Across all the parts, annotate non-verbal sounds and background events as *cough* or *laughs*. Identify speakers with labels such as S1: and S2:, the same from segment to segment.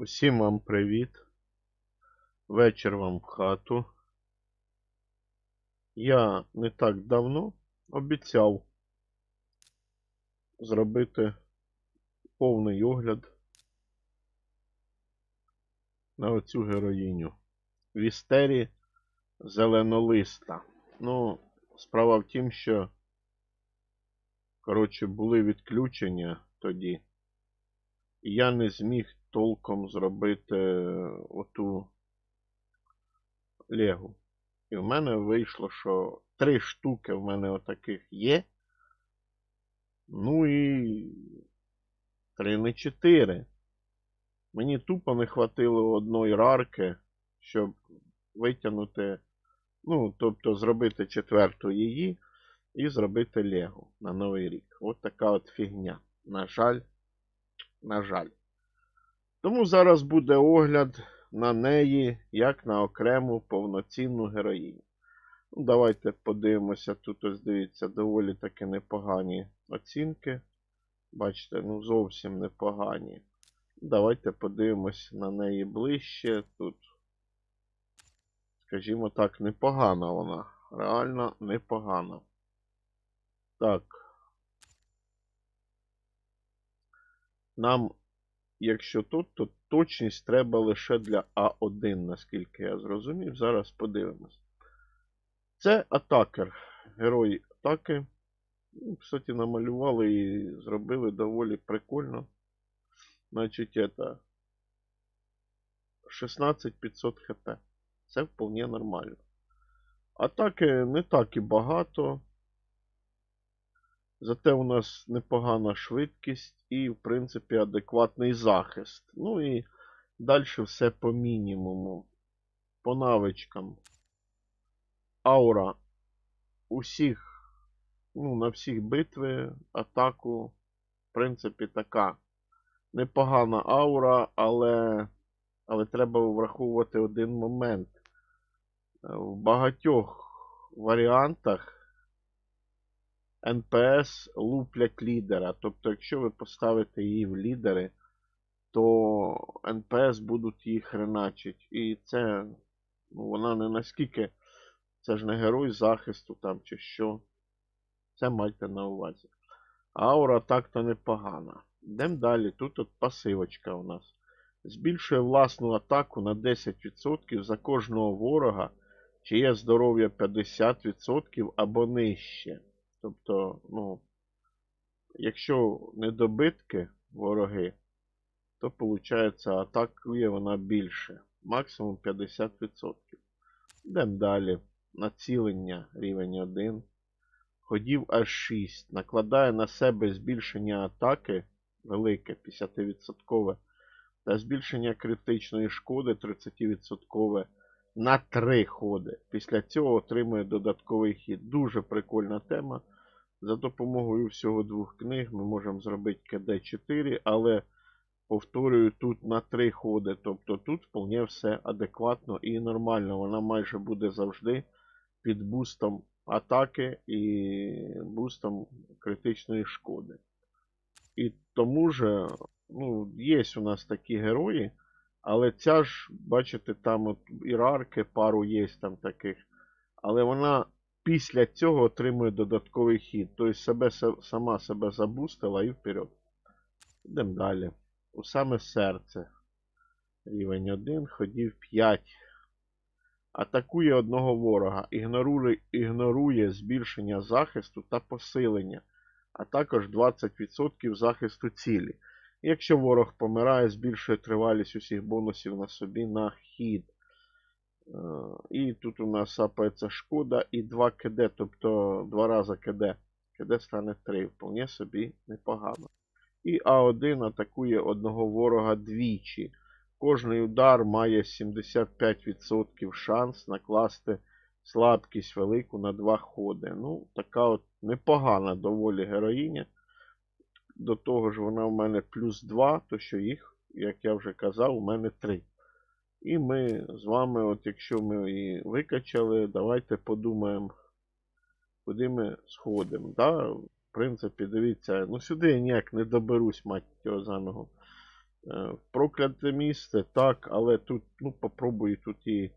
S1: Усім вам привіт. Вечір вам в хату. Я не так давно обіцяв зробити повний огляд на оцю героїню. Вістері зеленолиста. Ну, справа в тім, що, коротше, були відключення тоді. І я не зміг толком зробити оту легу. І в мене вийшло, що три штуки в мене отаких є. Ну і три не чотири. Мені тупо не хватило одної рарки, щоб витягнути, ну, тобто зробити четверту її і зробити Легу на Новий рік. От така от фігня. На жаль, на жаль. Тому зараз буде огляд на неї як на окрему повноцінну героїню. Ну, давайте подивимося. Тут ось дивіться, доволі таки непогані оцінки. Бачите, ну зовсім непогані. Давайте подивимось на неї ближче. Тут, скажімо так, непогана вона. Реально непогана. Так. Нам, якщо тут, то точність треба лише для А1, наскільки я зрозумів. Зараз подивимось. Це атакер. Герой атаки. Ну, Кстати, намалювали і зробили доволі прикольно. Значить, это 16500 хп. Це вполне нормально. Атаки не так і багато. Зате у нас непогана швидкість і, в принципі, адекватний захист. Ну і далі все по мінімуму. По навичкам. Аура усіх, ну, на всіх битви, атаку, в принципі, така. Непогана аура, але, але треба враховувати один момент. В багатьох варіантах НПС луплять лідера. Тобто, якщо ви поставите її в лідери, то НПС будуть її хреначить. І це ну, вона не наскільки. Це ж не герой захисту там чи що. Це майте на увазі. Аура так-то непогана. Йдемо далі. Тут от пасивочка у нас. Збільшує власну атаку на 10% за кожного ворога, чиє здоров'я 50% або нижче. Тобто, ну, якщо недобитки вороги, то виходить атакує вона більше. Максимум 50%. Йдемо далі. Націлення рівень 1. Ходів аж 6. Накладає на себе збільшення атаки велике 50% та збільшення критичної шкоди 30% на 3 ходи. Після цього отримує додатковий хід. Дуже прикольна тема. За допомогою всього двох книг ми можемо зробити КД4, але, повторюю, тут на 3 ходи. Тобто тут вполне все адекватно і нормально. Вона майже буде завжди під бустом атаки і бустом критичної шкоди. І тому же, ну, є у нас такі герої, але ця ж, бачите, там от ірарки, пару є там таких. Але вона після цього отримує додатковий хід. Тобто себе, сама себе забустила і вперед. Йдемо далі. У саме серце. Рівень 1, ходів 5. Атакує одного ворога. Ігнорує, ігнорує збільшення захисту та посилення. А також 20% захисту цілі. Якщо ворог помирає, збільшує тривалість усіх бонусів на собі на хід. Е, І тут у нас сапається шкода і 2 КД, тобто 2 рази КД. КД стане 3. Вполне собі непогано. І А1 атакує одного ворога двічі. Кожний удар має 75% шанс накласти слабкість велику на 2 ходи. Ну, така от непогана доволі героїня. До того ж, вона в мене плюс 2, то що їх, як я вже казав, у мене 3. І ми з вами, от якщо ми її викачали, давайте подумаємо, куди ми сходимо. Да? В принципі, дивіться, ну сюди я ніяк не доберусь, мать його за ногу. Е, Прокляте місце, так, але тут, ну, попробую тут і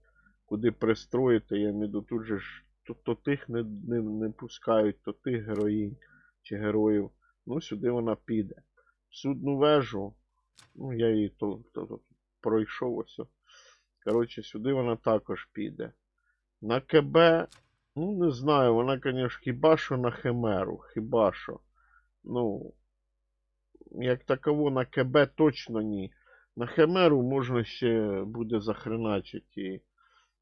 S1: куди пристроїти. Я виду, тут же ж то, то тих не, не, не пускають, то тих героїнь чи героїв. Ну, сюди вона піде. Судну вежу, ну, я її то, то, то пройшов ось. Коротше, сюди вона також піде. На КБ, ну, не знаю, вона, звісно, хіба що на Химеру, хіба що. Ну, як таково на КБ точно ні. На Химеру можна ще буде захреначити.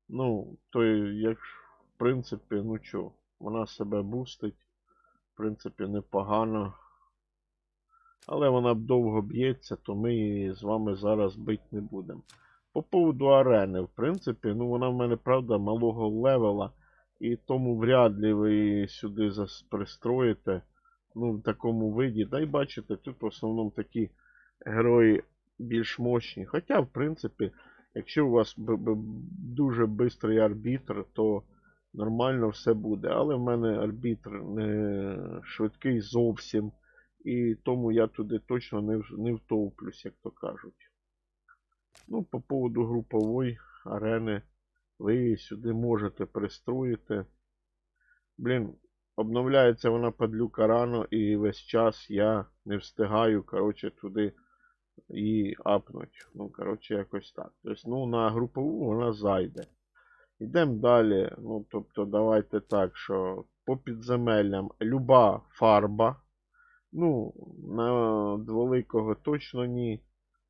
S1: Ну, то як, в принципі, ну чо, вона себе бустить. В принципі, непогано. Але вона довго б'ється, то ми її з вами зараз бити не будемо. По поводу арени, в принципі, ну вона в мене, правда, малого левела. І тому вряд ли ви її сюди пристроїте. Ну, в такому виді. Та й бачите, тут в основному такі герої більш мощні. Хоча, в принципі, якщо у вас дуже швидкий арбітр, то нормально все буде. Але в мене арбітр не швидкий зовсім. І тому я туди точно не, не втовплюсь, як то кажуть. Ну, по поводу групової арени, ви її сюди можете пристроїти. Блін, обновляється вона падлюка рано, і весь час я не встигаю, коротше, туди її апнуть. Ну, коротше, якось так. Тобто, ну, на групову вона зайде. Йдемо далі. Ну, тобто, давайте так, що по підземеллям люба фарба. Ну, на дволикого точно ні.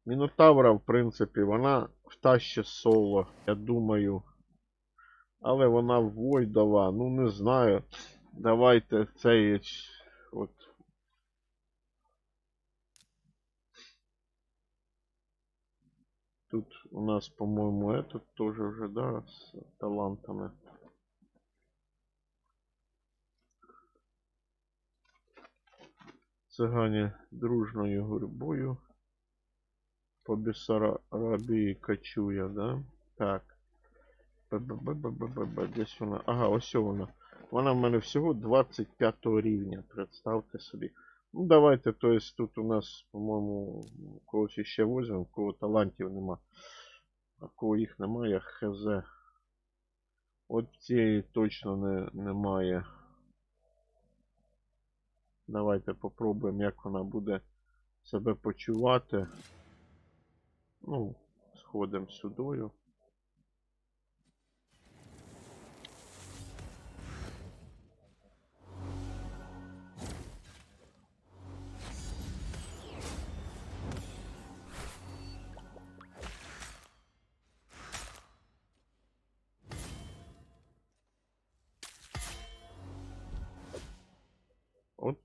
S1: Мінотавра, в принципі, вона втаще соло, я думаю. Але вона Войдова, ну не знаю. Давайте цей от. Тут у нас, по-моему, этот тоже уже, да, с талантами. Цыгане дружною гурьбою по Бессарабії кочує, да? Так. Десь вона. Ага, ось вона. Вона в мене всього 25 рівня, представте собі. Ну, давайте, то есть тут у нас, по-моєму, когось іще возьмемо, кого талантів нема. А кого їх немає, хз. От цієї точно не, немає. Давайте попробуємо, як вона буде себе почувати. Ну, сходимо сюдою.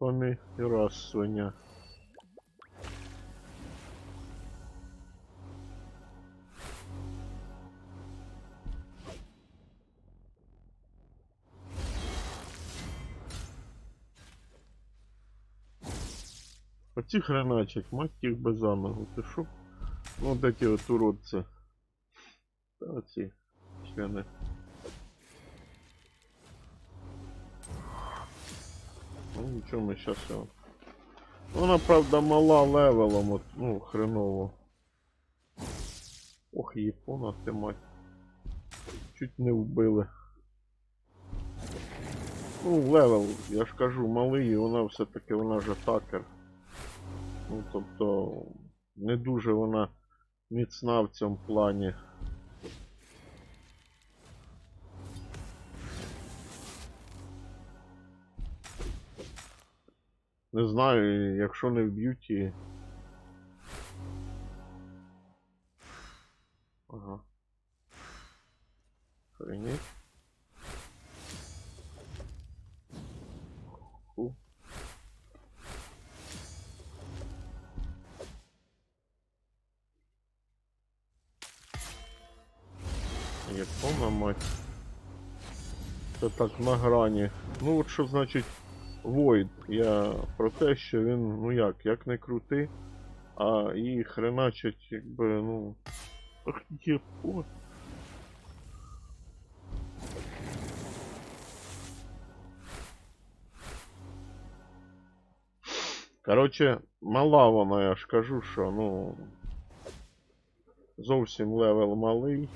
S1: Вам і свиня. Оці хреначать, мать їх без замогу. Ти шо? Ну, эти от уродці. Та оці члени. Ну нічого ми щас його. Вона, правда, мала левелом, от, ну, хреново. Ох, Япона ти мать. Чуть не вбили. Ну, левел, я ж кажу, малий, і вона все-таки вона ж атакер. Ну, тобто, не дуже вона міцна в цьому плані. Не знаю, якщо не вб'ють її. Ага. Охренеть. Фу. Япона мать. Це так на грані. Ну от що значить Void. Я про те, що він, ну як, як не крути, а її хреначить, якби, ну. Ах, єпо. Короче, мала вона, я ж кажу, що, ну. Зовсім левел малий.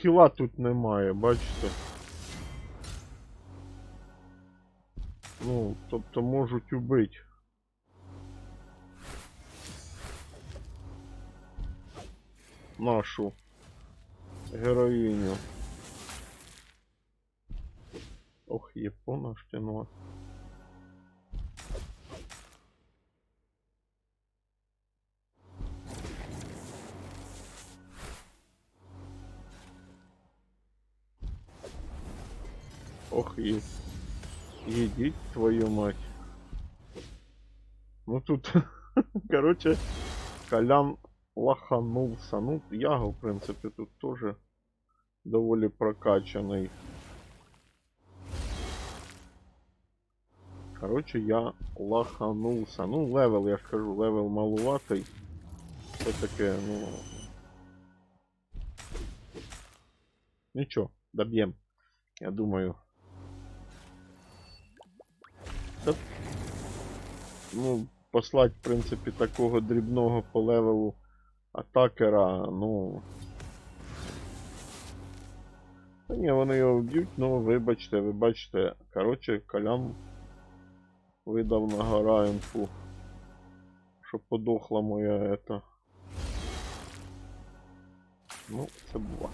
S1: Хіла тут немає, бачите? Ну, тобто можуть убити. Нашу героїню. Ох, Япона штянула. І... Їдіть твою мать. Ну тут, *laughs* короче, Колян лоханулся. Ну, Яго, в принципі, тут теж доволі прокачаний. Короче, я лоханулся. Ну, левел, я ж кажу, левел малуватий. Це таке, ну. Нічого, доб'єм. Я думаю. Та, ну, послать, в принципі, такого дрібного по левелу атакера, ну. Та ні, вони його вб'ють, ну вибачте, ви бачите. Коротше, Колян видав на гора інфу. Що подохла моя ета. Ну, це була.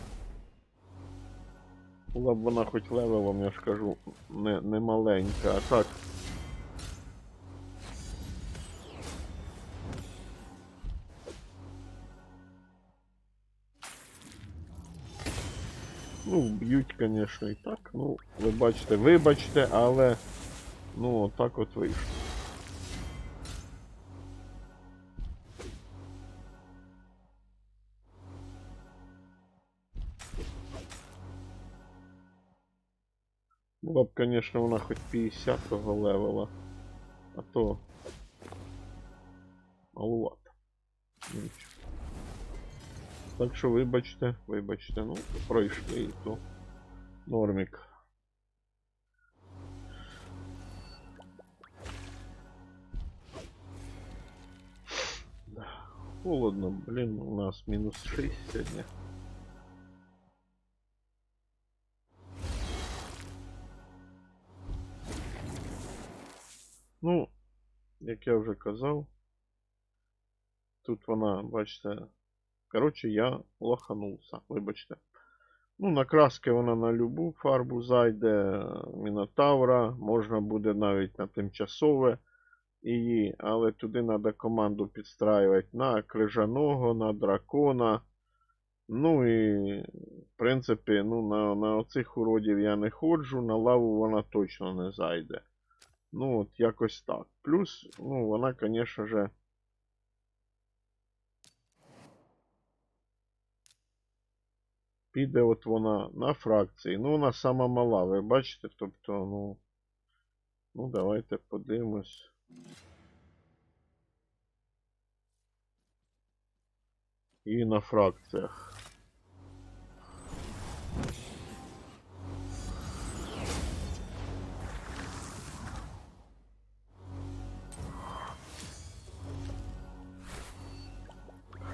S1: Була б вона хоч левелом, я ж кажу, не, не маленька, а так. Ну, б'ють, звісно, і так. Ну, ви бачите, вибачте, але ну, так от вийшло. Була б, звісно, вона хоч 50-го левела, а то малувато. Ну, Нічого. Так що вибачте, вибачте, ну, пройшли і то нормік. Да, Холодно, блин, у нас минус 6 сегодня. Ну, як я вже казав, тут вона, бачите, коротше, я лоханувся, вибачте. Ну, на краски вона на любу фарбу зайде, Мінотавра, можна буде навіть на тимчасове її, але туди треба команду підстраювати на крижаного, на дракона. Ну і, в принципі, ну, на, на оцих уродів я не ходжу, на лаву вона точно не зайде. Ну, от якось так. Плюс, ну, вона, звісно же. Піде от вона на фракції. Ну, вона сама мала, ви бачите? Тобто, ну. Ну, давайте подивимось. І на фракціях.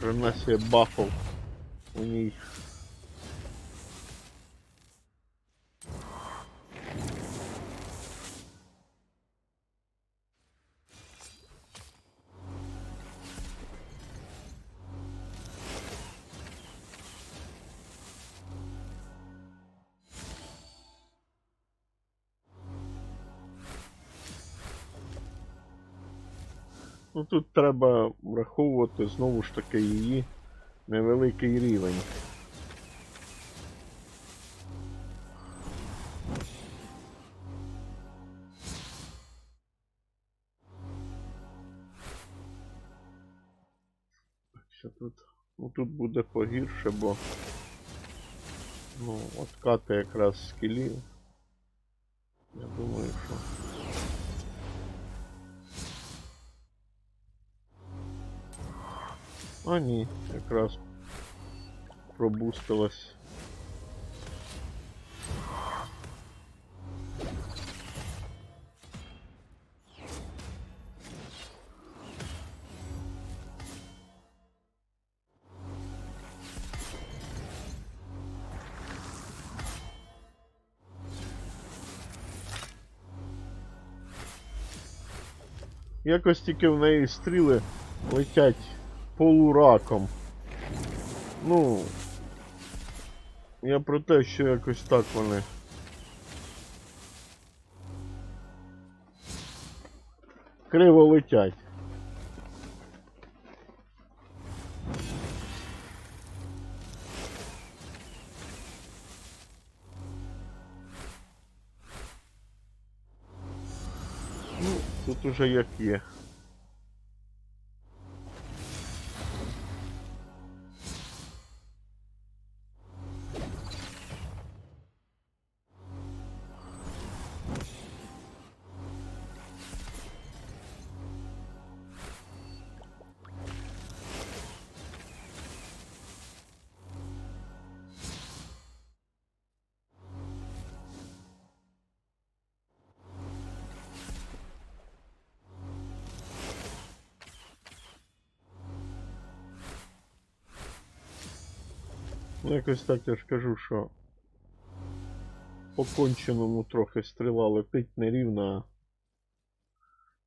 S1: Хрена себе бафов у ній. Тут треба враховувати знову ж таки її невеликий рівень. Тут? Ну тут буде погірше, бо ну, откати якраз скілів. Я думаю, що. А ні, якраз пробустилась. Якось тільки в неї стріли летять полураком. Ну. Я про те, що якось так вони. Криво летять. Ну, тут уже як є. Ну, якось так я ж кажу, що по конченому трохи стріла летить нерівно.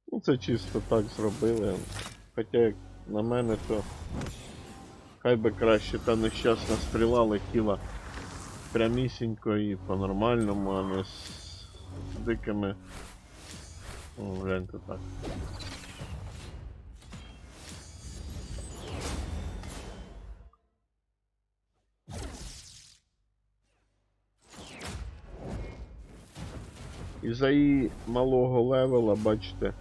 S1: Ну, це чисто так зробили. Хоча, як на мене, то хай би краще та нещасна стріла летіла прямісінько і по-нормальному, а не з дикими. О, гляньте так. І за її малого левела, бачите,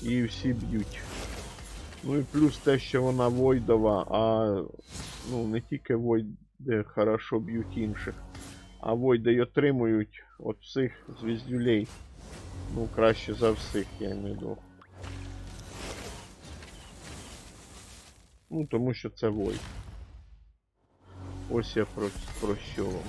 S1: її всі б'ють. Ну і плюс те, що вона войдова, а ну не тільки войди хорошо б'ють інших, а войди й отримують от всіх звіздюлей. Ну, краще за всіх, я не до. Ну, тому що це войд. Ось я про, про що вам.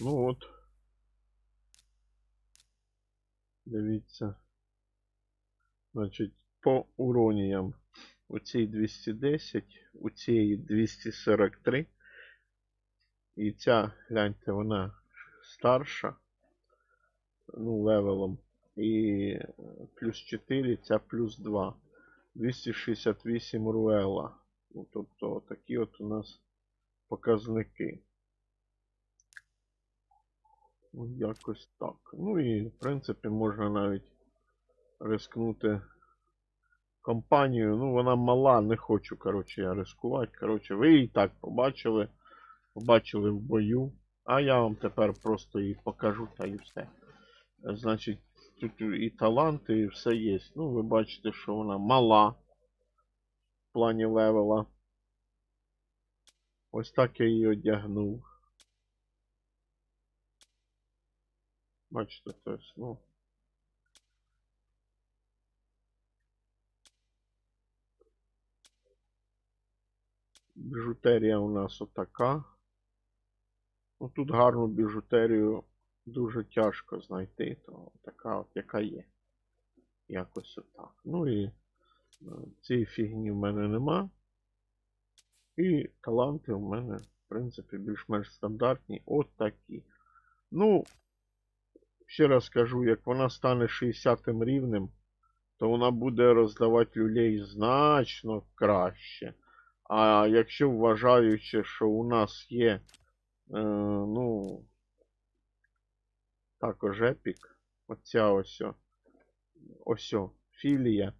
S1: Ну от. Дивіться. Значить, по уроніям. У цій 210, у цій 243. І ця, гляньте, вона старша. Ну, левелом. І плюс 4, ця плюс 2. 268 руела. Ну, тобто, такі от у нас показники. Ну, якось так. Ну і в принципі можна навіть рискнути компанію. Ну, вона мала, не хочу, коротше, я ризикувати. Коротше, ви її так побачили. Побачили в бою. А я вам тепер просто її покажу та і все. Значить, тут і таланти, і все є. Ну, ви бачите, що вона мала в плані левела. Ось так я її одягнув. Бачите, то есть, ну. Біжутерія у нас отака. Ну тут гарну біжутерію дуже тяжко знайти, то така от яка є. Якось отак. Ну і е, цієї фігні в мене нема. І таланти в мене, в принципі, більш-менш стандартні. От такі. Ну, ще раз кажу, як вона стане 60 рівнем, то вона буде роздавати люлей значно краще. А якщо вважаючи, що у нас є, е, ну, також епік, оця ось, ось філія,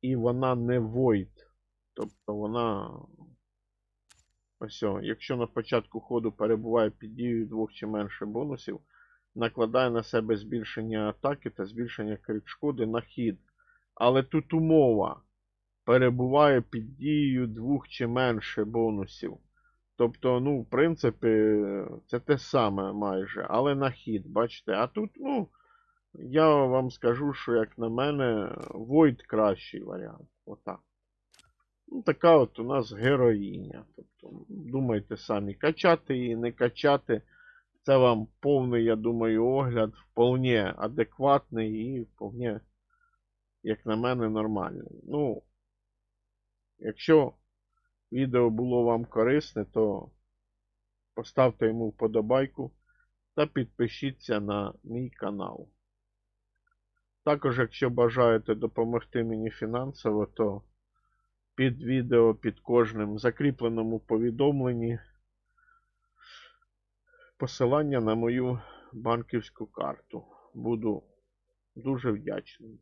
S1: і вона не void, тобто вона ось, якщо на початку ходу перебуває під дією двох чи менше бонусів, накладає на себе збільшення атаки та збільшення крит шкоди на хід. Але тут умова перебуває під дією двох чи менше бонусів. Тобто, ну, в принципі, це те саме майже, але на хід, бачите. А тут, ну, я вам скажу, що, як на мене, Void кращий варіант. Отак. Ну, така от у нас героїня. Тобто, думайте самі, качати її, не качати. Це вам повний, я думаю, огляд, вполне адекватний і вполне, як на мене, нормальний. Ну, якщо відео було вам корисне, то поставте йому вподобайку та підпишіться на мій канал. Також, якщо бажаєте допомогти мені фінансово, то під відео, під кожним закріпленому повідомленні посилання на мою банківську карту. Буду дуже вдячний.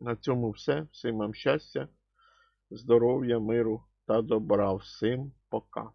S1: На цьому все. Всім вам щастя, здоров'я, миру та добра. Всім пока.